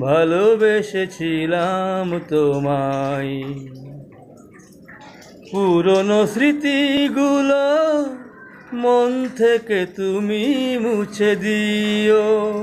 ভালোবেসেছিলাম তোমায়। পুরনো স্মৃতিগুলো মন থেকে তুমি মুছে দিও।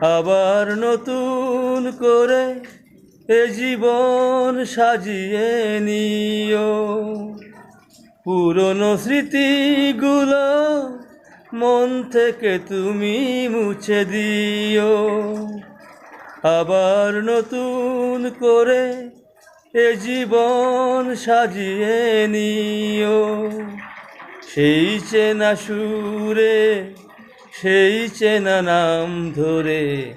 আবার নতুন করে এ জীবন সাজিয়ে নিও। পুরনো স্মৃতিগুলো মন থেকে তুমি মুছে দিও। আবার নতুন করে এ জীবন সাজিয়ে নিও। সেই চেনা সুরে, সেই চেনা নাম ধরে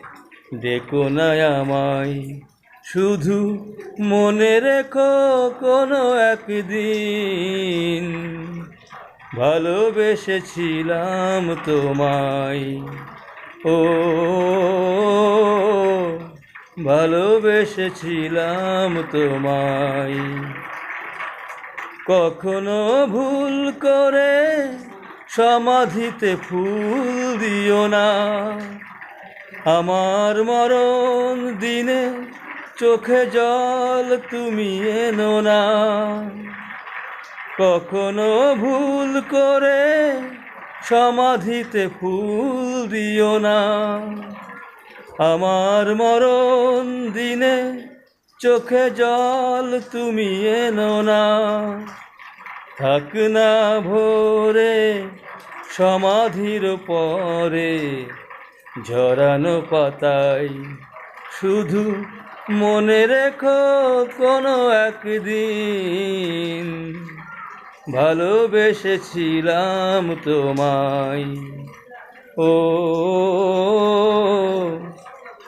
ডেকো না আমায়। শুধু মনে রেখো কোনো একদিন, ভালোবেসেছিলাম তোমায়। ও ভালোবেসেছিলাম তোমায়। কখনো ভুল করে সমাধিতে ফুল দিও না। আমার মরণ দিনে চোখে জল তুমি এনো না। কখনো ভুল করে সমাধিতে ফুল দিও না। আমার মরণ দিনে চোখে জল তুমি এনো না। থাক না ভোরে, সমাধির পরে ঝরানো পাতাই শুধু মনে রেখো কোনো একদিন। ভালোবেসেছিলাম তোমায়। ও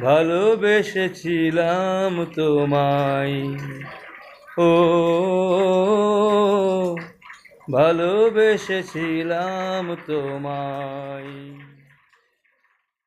ভালোবেসেছিলাম তোমায়। ও ভালোবেসেছিলাম তোমায়।